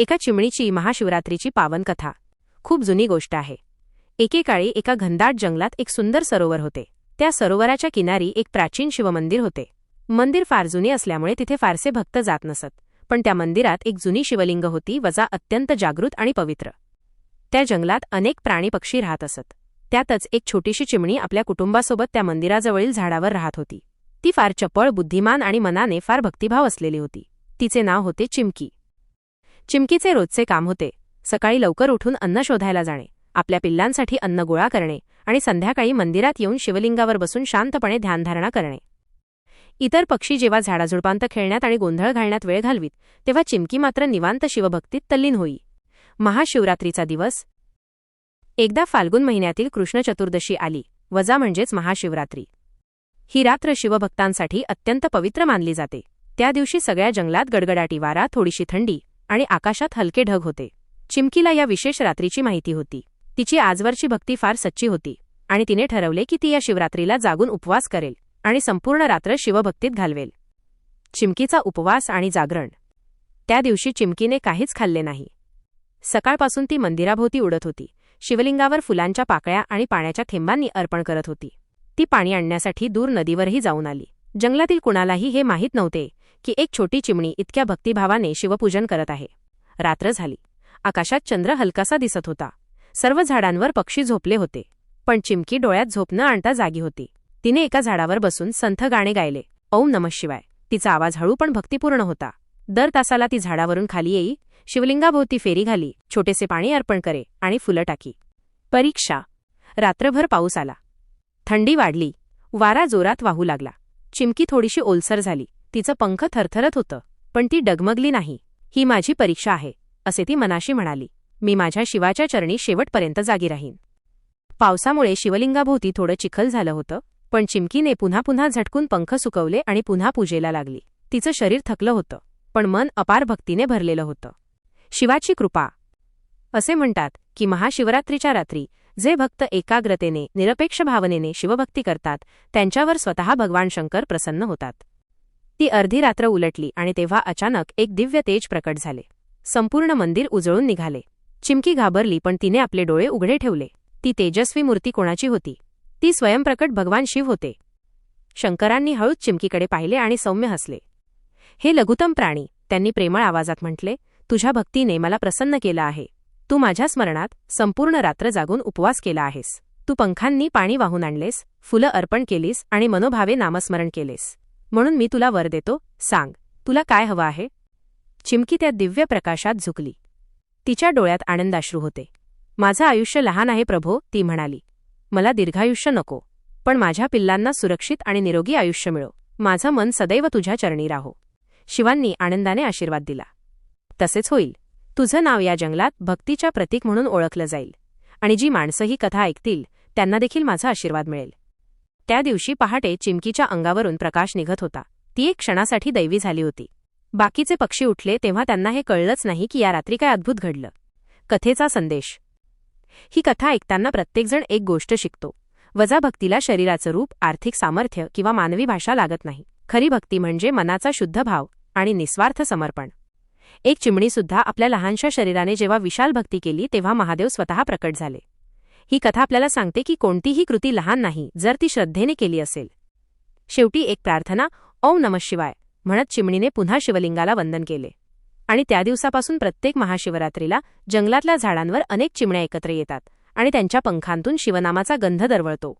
एका चिमणीची महाशिवरात्रीची पावन कथा खूप जुनी गोष्ट आहे. एकेकाळी एका घनदाट जंगलात एक सुंदर सरोवर होते. त्या सरोवराच्या किनारी एक प्राचीन शिवमंदिर होते. मंदिर फार जुने असल्यामुळे तिथे फारसे भक्त जात नसत पण त्या मंदिरात एक जुनी शिवलिंग होती वजा अत्यंत जागृत आणि पवित्र. त्या जंगलात अनेक प्राणी पक्षी राहत असत. त्यातच एक छोटीशी चिमणी आपल्या कुटुंबासोबत त्या मंदिराजवळील झाडावर राहत होती. ती फार चपळ बुद्धिमान आणि मनाने फार भक्तिभाव असलेली होती. तिचे नाव होते चिमकी. चिमकीचे रोजचे काम होते. सकाळी लवकर उठून अन्न शोधायला जाणे आपल्या पिल्लांसाठी अन्न गोळा करणे आणि संध्याकाळी मंदिरात येऊन शिवलिंगावर बसून शांतपणे ध्यानधारणा करणे. इतर पक्षी जेव्हा झाडाझुडपांत खेळण्यात आणि गोंधळ घालण्यात वेळ घालवीत तेव्हा चिमकी मात्र निवांत शिवभक्तीत तल्लीन होई. महाशिवरात्रीचा दिवस. एकदा फाल्गुन महिन्यातील कृष्ण चतुर्दशी आली वजा म्हणजेच महाशिवरात्री. ही रात्र शिवभक्तांसाठी अत्यंत पवित्र मानली जाते. त्या दिवशी सगळ्या जंगलात गडगडाटी वारा थोडीशी थंडी आणि आकाशात हलके ढग होते. चिमकीला या विशेष रात्रीची माहिती होती. तिची आजवरची भक्ती फार सच्ची होती आणि तिने ठरवले की ती या शिवरात्रीला जागून उपवास करेल आणि संपूर्ण रात्र शिवभक्तीत घालवेल. चिमकीचा उपवास आणि जागरण. त्या दिवशी चिमकीने काहीच खाल्ले नाही. सकाळपासून ती मंदिराभोवती उडत होती. शिवलिंगावर फुलांच्या पाकळ्या आणि पाण्याच्या थेंबांनी अर्पण करत होती. ती पाणी आणण्यासाठी दूर नदीवरही जाऊन आली. जंगलातील कुणालाही हे माहीत नव्हते की एक छोटी चिमणी इतक्या भक्तिभावाने शिवपूजन करत आहे. रात्र झाली. आकाशात चंद्र हलकासा दिसत होता. सर्व झाडांवर पक्षी झोपले होते. पण चिमकी डोळ्यात झोप न आणता जागी होती. तिने एका झाडावर बसून संथ गाणे गायले. ओम नमः शिवाय. तिचा आवाज हळू पण भक्तिपूर्ण होता. दर तासाला ती झाडावरून खाली येई शिवलिंगाभोवती फेरी घाली छोटेसे पाणी अर्पण करे आणि फुलं टाकी. परीक्षा. रात्रभर पाऊस आला. थंडी वाढली. वारा जोरात वाहू लागला. चिमकी थोडीशी ओलसर झाली. तिचं पंख थरथरत होतं पण ती डगमगली नाही. ही माझी परीक्षा आहे असे ती मनाशी म्हणाली. मी माझ्या शिवाच्या चरणी शेवटपर्यंत जागी राहीन. पावसामुळे शिवलिंगाभोवती थोडं चिखल झालं होतं पण चिमकीने पुन्हा पुन्हा झटकून पंख सुकवले आणि पुन्हा पूजेला लागली. तिचं शरीर थकलं होतं पण मन अपार भक्तीने भरलेलं होतं. शिवाची कृपा. असे म्हणतात की महाशिवरात्रीच्या रात्री जे भक्त एकाग्रतेने निरपेक्ष भावनेने शिवभक्ती करतात त्यांच्यावर स्वतः भगवान शंकर प्रसन्न होतात. ती अर्धी रात्र उलटली आणि तेव्हा अचानक एक दिव्य तेज प्रकट झाले. संपूर्ण मंदिर उजळून निघाले. चिमकी घाबरली पण तिने आपले डोळे उघडे ठेवले. ती तेजस्वी मूर्ती कोणाची होती? ती स्वयंप्रकट भगवान शिव होते. शंकरांनी हळूच चिमकीकडे पाहिले आणि सौम्य हसले. हे लघुतम प्राणी त्यांनी प्रेमळ आवाजात म्हटले तुझ्या भक्तीने मला प्रसन्न केलं आहे. तू माझ्या स्मरणात संपूर्ण रात्र जागून उपवास केला आहेस. तू पंखांनी पाणी वाहून आणलेस फुलं अर्पण केलीस आणि मनोभावे नामस्मरण केलेस. म्हणून मी तुला वर देतो. सांग तुला काय हवं आहे? चिमकी त्या दिव्य प्रकाशात झुकली. तिच्या डोळ्यात आनंदाश्रू होते. माझं आयुष्य लहान आहे प्रभो ती म्हणाली. मला दीर्घायुष्य नको पण माझ्या पिल्लांना सुरक्षित आणि निरोगी आयुष्य मिळो. माझं मन सदैव तुझ्या चरणी राहो. शिवांनी आनंदाने आशीर्वाद दिला. तसेच होईल. तुझं नाव या जंगलात भक्तीच्या प्रतीक म्हणून ओळखलं जाईल. आणि जी माणसं ही कथा ऐकतील त्यांना देखील माझा आशीर्वाद मिळेल. त्या दिवशी पहाटे चिमकीच्या अंगावरून प्रकाश निघत होता. ती एक क्षणासाठी दैवी झाली होती. बाकीचे पक्षी उठले तेव्हा त्यांना हे कळलंच नाही की या रात्री काय अद्भुत घडलं. कथेचा संदेश. ही कथा ऐकताना प्रत्येकजण एक गोष्ट शिकतो. वजा भक्तीला शरीराचं रूप आर्थिक सामर्थ्य किंवा मानवी भाषा लागत नाही. खरी भक्ती म्हणजे मनाचा शुद्ध भाव आणि निस्वार्थ समर्पण. एक चिमणीसुद्धा आपल्या लहानशा शरीराने जेव्हा विशाल भक्ती केली तेव्हा महादेव स्वतः प्रकट झाले. ही कथा आपल्याला सांगते की कोणतीही कृती लहान नाही जर ती श्रद्धेने केली असेल. शेवटी एक प्रार्थना ओम नमः शिवाय म्हणत चिमणीने पुन्हा शिवलिंगाला वंदन केले. आणि त्या दिवसापासून प्रत्येक महाशिवरात्रीला जंगलातल्या झाडांवर अनेक चिमण्या एकत्र येतात आणि त्यांच्या पंखांतून शिवनामाचा गंध दरवळतो.